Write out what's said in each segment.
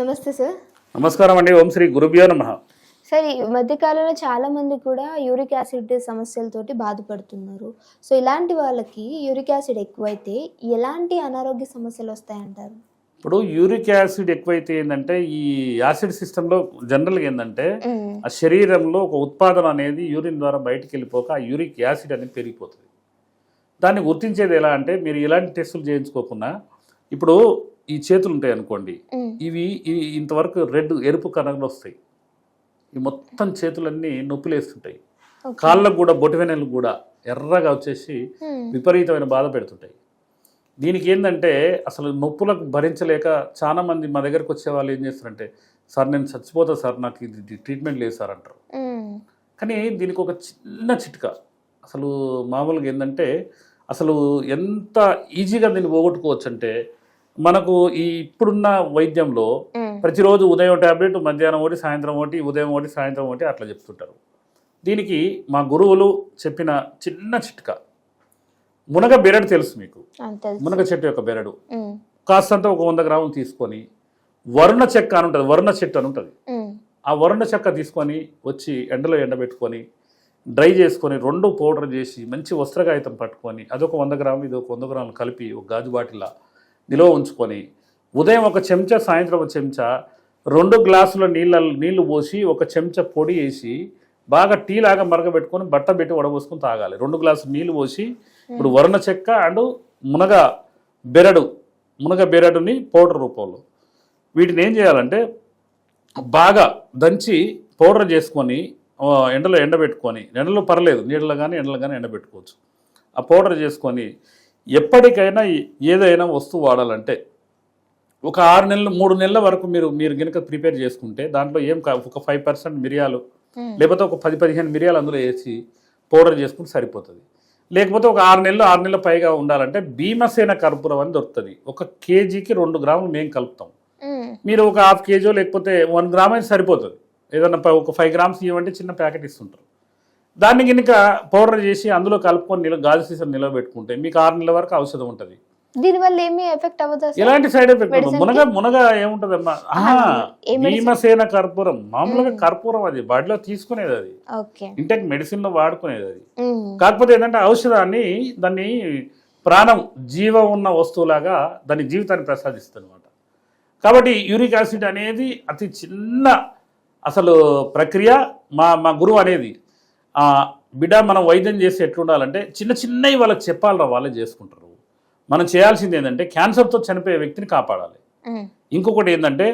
నమస్తే సార్. నమస్కారం అండి. ఓం శ్రీ గురుభ్యో నమ. సార్ ఈ మధ్యకాలంలో చాలా మంది కూడా యూరిక్ యాసిడ్ సమస్యలతోటి బాధపడుతున్నారు. సో ఇలాంటి వాళ్ళకి యూరిక్ యాసిడ్ ఎక్కువైతే ఎలాంటి అనారోగ్య సమస్యలు వస్తాయంటారు? ఇప్పుడు యూరిక్ యాసిడ్ ఎక్కువైతే ఏంటంటే ఈ యాసిడ్ సిస్టంలో జనరల్గా ఏంటంటే. ఆ శరీరంలో ఒక ఉత్పాదన అనేది యూరిన్ ద్వారా బయటికి వెళ్ళిపోక ఆ యూరిక్ యాసిడ్ అనేది పెరిగిపోతుంది. దాన్ని గుర్తించేది ఎలా అంటే మీరు ఇలాంటి టెస్టులు చేయించుకోకుండా ఇప్పుడు ఈ చేతులు ఉంటాయి అనుకోండి. ఇవి ఇంతవరకు రెడ్ ఎరుపు కణంలో వస్తాయి ఈ మొత్తం చేతులన్నీ నొప్పిలేస్తుంటాయి. కాళ్ళకు కూడా బొటివెనెలు కూడా ఎర్రగా వచ్చేసి. విపరీతమైన బాధ పెడుతుంటాయి దీనికి ఏంటంటే అసలు నొప్పులకు భరించలేక చాలా మంది మా దగ్గరకు వచ్చే వాళ్ళు ఏం చేస్తారంటే సార్ నేను చచ్చిపోతా సార్ నాకు ఇది ట్రీట్మెంట్ లేదు సార్ అంటారు. కానీ దీనికి ఒక చిన్న చిట్కా అసలు మామూలుగా ఏంటంటే అసలు ఎంత ఈజీగా దీన్ని పోగొట్టుకోవచ్చు అంటే మనకు ఈ ఇప్పుడున్న వైద్యంలో. ప్రతిరోజు ఉదయం ట్యాబ్లెట్ మధ్యాహ్నం ఒకటి సాయంత్రం ఒకటి ఉదయం ఒకటి సాయంత్రం ఒకటి అట్లా చెప్తుంటారు దీనికి మా గురువులు చెప్పిన చిన్న చిట్కా మునగ బెరడు తెలుసు మీకు. మునగ చెట్టు యొక్క బెరడు. కాస్తంత ఒక వంద గ్రాములు తీసుకొని వరుణ చెక్క అని ఉంటుంది వరుణ చెట్టు అని ఉంటుంది. ఆ వరుణ చెక్క తీసుకొని వచ్చి ఎండలో ఎండబెట్టుకొని డ్రై చేసుకొని రెండు పౌడర్ చేసి మంచి వస్త్రకాగితం పట్టుకొని అదొక వంద గ్రాములు ఇది ఒక వంద గ్రాములు కలిపి ఒక గాజు బాటిల్లా నిల్వ ఉంచుకొని ఉదయం ఒక చెంచా సాయంత్రం ఒక చెంచా రెండు గ్లాసుల నీళ్ళ నీళ్ళు పోసి ఒక చెంచా పొడి వేసి బాగా టీ లాగా మరగబెట్టుకొని బట్ట పెట్టి వడబోసుకొని తాగాలి. రెండు గ్లాసులు నీళ్ళు పోసి ఇప్పుడు వరుణ చెక్క అండ్ మునగ బెరడు మునగ బెరడుని పౌడర్ రూపంలో. వీటిని ఏం చేయాలంటే బాగా దంచి పౌడర్ చేసుకొని ఎండలో ఎండబెట్టుకొని ఎండలో పర్లేదు నీళ్ళలో కానీ ఎండలో కానీ ఎండబెట్టుకోవచ్చు. ఆ పౌడర్ చేసుకొని ఎప్పటికైనా ఏదైనా వస్తువు వాడాలంటే ఒక ఆరు నెలలు మూడు నెలల వరకు మీరు మీరు కనుక ప్రిపేర్ చేసుకుంటే దాంట్లో ఏం ఒక ఫైవ్ పర్సెంట్ మిరియాలు. లేకపోతే ఒక పది పదిహేను మిరియాలు అందులో వేసి పౌడర్ చేసుకుంటే సరిపోతుంది. లేకపోతే ఒక ఆరు నెలలు ఆరు నెలల పైగా ఉండాలంటే భీమసేన కర్పూరం అని దొరుకుతుంది. ఒక కేజీకి రెండు గ్రాములు మేము కలుపుతాం. మీరు ఒక హాఫ్ కేజీ లేకపోతే వన్ గ్రామ్ అయితే సరిపోతుంది. ఏదన్నా ఒక ఫైవ్ గ్రామ్స్ ఇవ్వంటే చిన్న ప్యాకెట్ ఇస్తుంటారు. దాన్ని కనుక పౌడర్ చేసి అందులో కలుపుకొని నిల గాజు సీసా నిలబెట్టుకుంటే మీకు ఆరు నెలల వరకు ఔషధం ఉంటుంది. దీనివల్ల ఏమీ ఎఫెక్ట్ అవ్వదా ఎలాంటి సైడ్ ఎఫెక్ట్ మునగ మునగ ఏముంటుందమ్మా? భీమసేన కర్పూరం. మామూలుగా కర్పూరం అది. బాడీలో తీసుకునేది అది. ఇంటెక్ మెడిసిన్లో వాడుకునేది అది. కాకపోతే ఏంటంటే ఔషధాన్ని దాన్ని ప్రాణం జీవం ఉన్న వస్తువులాగా దాని జీవితాన్ని ప్రసాదిస్తుంది అనమాట కాబట్టి యూరిక్ యాసిడ్ అనేది అతి చిన్న అసలు ప్రక్రియ మా మా గురువు అనేది బిడ్డ మనం వైద్యం చేసి ఎట్లుండాలంటే చిన్న చిన్నవి వాళ్ళకి చెప్పాలరా వాళ్ళే చేసుకుంటారు. మనం చేయాల్సింది ఏంటంటే క్యాన్సర్తో చనిపోయే వ్యక్తిని కాపాడాలి. ఇంకొకటి ఏంటంటే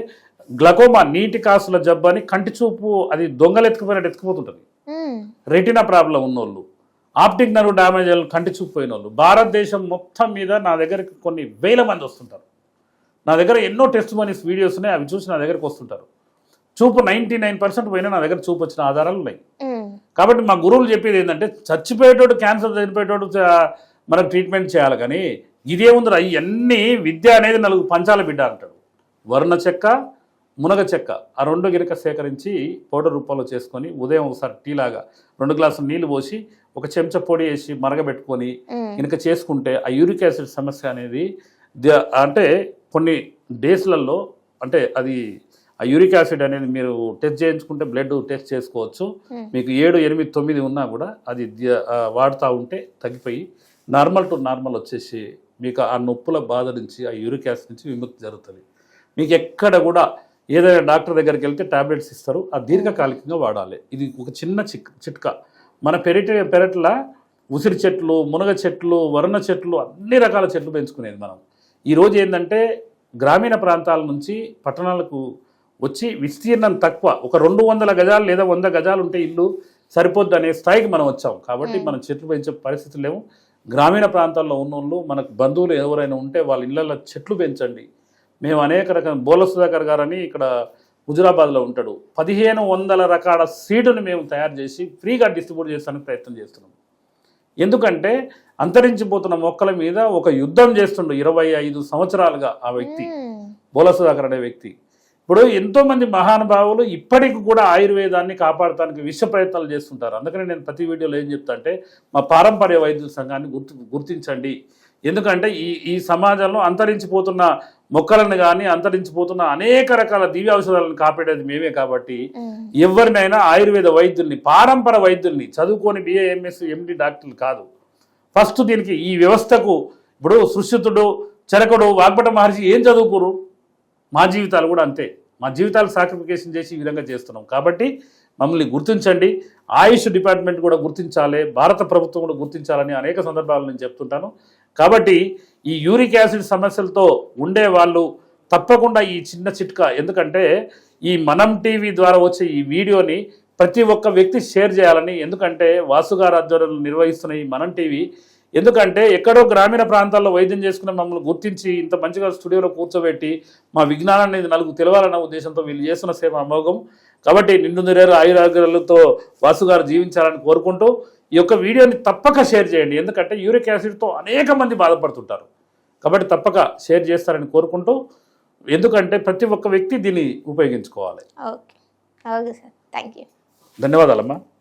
గ్లకోమా నీటి కాసుల జబ్బు అని కంటి చూపు అది దొంగలు ఎత్తుకుపోయినట్టు ఎత్తుకుపోతుంటుంది. రెటినా ప్రాబ్లం ఉన్నోళ్ళు ఆప్టిక్ నర్వ్ డ్యామేజ్ కంటి చూపు పోయిన వాళ్ళు భారతదేశం మొత్తం మీద నా దగ్గరికి కొన్ని వేల మంది వస్తుంటారు. నా దగ్గర ఎన్నో టెస్ట్ మనీస్ వీడియోస్ ఉన్నాయి అవి చూసి నా దగ్గరికి వస్తుంటారు. చూపు నైంటీ నైన్ పర్సెంట్ పోయినా నా దగ్గర చూపు వచ్చిన ఆధారాలు ఉన్నాయి. కాబట్టి మా గురువులు చెప్పేది ఏంటంటే చచ్చిపోయేటోడు క్యాన్సర్ చనిపోయేటోడు మనకు ట్రీట్మెంట్ చేయాలి కానీ ఇదేముందిరా ఇవన్నీ విద్య అనేది నలుగు పంచాల బిడ్డ అంటాడు వరుణ చెక్క మునగ చెక్క ఆ రెండు గిరక సేకరించి పౌడర్ రూపంలో చేసుకొని ఉదయం ఒకసారి టీ లాగా రెండు గ్లాసులు నీళ్ళు పోసి ఒక చెంచా పొడి వేసి మరగబెట్టుకొని. కనుక చేసుకుంటే ఆ యూరిక్ యాసిడ్ సమస్య అనేది అంటే కొన్ని డేస్లలో అంటే అది ఆ యూరిక్ యాసిడ్ అనేది మీరు టెస్ట్ చేయించుకుంటే బ్లడ్ టెస్ట్ చేసుకోవచ్చు. Hmm. మీకు ఏడు ఎనిమిది తొమ్మిది ఉన్నా కూడా అది వాడుతూ ఉంటే తగ్గిపోయి నార్మల్ టు నార్మల్ వచ్చేసి మీకు ఆ నొప్పుల బాధ నుంచి ఆ యూరిక్ యాసిడ్ నుంచి విముక్తి జరుగుతుంది. మీకు ఎక్కడ కూడా ఏదైనా డాక్టర్ దగ్గరికి వెళ్తే టాబ్లెట్స్ ఇస్తారు. ఆ దీర్ఘకాలికంగా వాడాలి. ఇది ఒక చిన్న చిక్ చిట్కా. మన పెరటి పెరట్ల ఉసిరి చెట్లు మునగ చెట్లు వరుణ చెట్లు అన్ని రకాల చెట్లు పెంచుకునేది మనం. ఈరోజు ఏంటంటే గ్రామీణ ప్రాంతాల నుంచి పట్టణాలకు వచ్చి విస్తీర్ణం తక్కువ. ఒక రెండు వందల గజాలు లేదా వంద గజాలు ఉంటే ఇల్లు సరిపోద్ది అనే స్థాయికి మనం వచ్చాం. కాబట్టి మనం చెట్లు పెంచే పరిస్థితి లేవు. గ్రామీణ ప్రాంతాల్లో ఉన్నోళ్ళు మనకు బంధువులు ఎవరైనా ఉంటే వాళ్ళ ఇళ్ళల్లో చెట్లు పెంచండి. మేము అనేక రకాల బోల సుధాకర్ గారని ఇక్కడ హుజురాబాద్లో ఉంటాడు. పదిహేను వందల రకాల సీడుని మేము తయారు చేసి ఫ్రీగా డిస్ట్రిబ్యూట్ చేస్తానికి ప్రయత్నం చేస్తున్నాం. ఎందుకంటే అంతరించిపోతున్న మొక్కల మీద ఒక యుద్ధం చేస్తుండు ఇరవై ఐదు సంవత్సరాలుగా ఆ వ్యక్తి. బోల సుధాకర్ అనే వ్యక్తి. ఇప్పుడు ఎంతో మంది మహానుభావులు ఇప్పటికి కూడా ఆయుర్వేదాన్ని కాపాడటానికి విశ్వ ప్రయత్నాలు చేస్తుంటారు. అందుకని నేను ప్రతి వీడియోలో ఏం చెప్తా అంటే మా పారంపర్య వైద్యుల సంఘాన్ని గుర్తు గుర్తించండి. ఎందుకంటే ఈ ఈ సమాజంలో అంతరించిపోతున్న మొక్కలను కానీ అంతరించిపోతున్న అనేక రకాల దివ్య ఔషధాలను కాపాడేది మేమే కాబట్టి ఎవరినైనా ఆయుర్వేద వైద్యుల్ని పారంపర వైద్యుల్ని చదువుకొని బిఏఎంఎస్ ఎండి డాక్టర్లు కాదు. ఫస్ట్ దీనికి ఈ వ్యవస్థకు ఇప్పుడు సుశ్రుతుడు చరకుడు వాగ్భట మహర్షి ఏం చదువుకోరు మా జీవితాలు కూడా అంతే. మా జీవితాలు సాక్రిఫికేషన్ చేసి ఈ విధంగా చేస్తున్నాం. కాబట్టి మమ్మల్ని గుర్తించండి. ఆయుష్ డిపార్ట్మెంట్ కూడా గుర్తించాలి. భారత ప్రభుత్వం కూడా గుర్తించాలని అనేక సందర్భాలు నేను చెప్తుంటాను. కాబట్టి ఈ యూరిక్ యాసిడ్ సమస్యలతో ఉండే వాళ్ళు తప్పకుండా ఈ చిన్న చిట్కా. ఎందుకంటే ఈ మనం టీవీ ద్వారా వచ్చే ఈ వీడియోని ప్రతి ఒక్క వ్యక్తి షేర్ చేయాలని. ఎందుకంటే వాసుగారు ఆధ్వర్యంలో నిర్వహిస్తున్న ఈ మనం టీవీ ఎందుకంటే ఎక్కడో గ్రామీణ ప్రాంతాల్లో వైద్యం చేసుకున్న మమ్మల్ని గుర్తించి ఇంత మంచిగా స్టూడియోలో కూర్చోబెట్టి మా విజ్ఞానాన్ని నలుగు తెలవాలన్న ఉద్దేశంతో వీళ్ళు చేస్తున్న సేవ అమోఘం. కాబట్టి నిండు నిరేరు ఆయురాగ్యాలతో వాసుగారు జీవించాలని కోరుకుంటూ ఈ యొక్క వీడియోని తప్పక షేర్ చేయండి. ఎందుకంటే యూరిక్ యాసిడ్తో అనేక మంది బాధపడుతుంటారు. కాబట్టి తప్పక షేర్ చేస్తారని కోరుకుంటూ ఎందుకంటే ప్రతి ఒక్క వ్యక్తి దీన్ని ఉపయోగించుకోవాలి. Okay. Okay sir. Thank you ధన్యవాదాలమ్మా.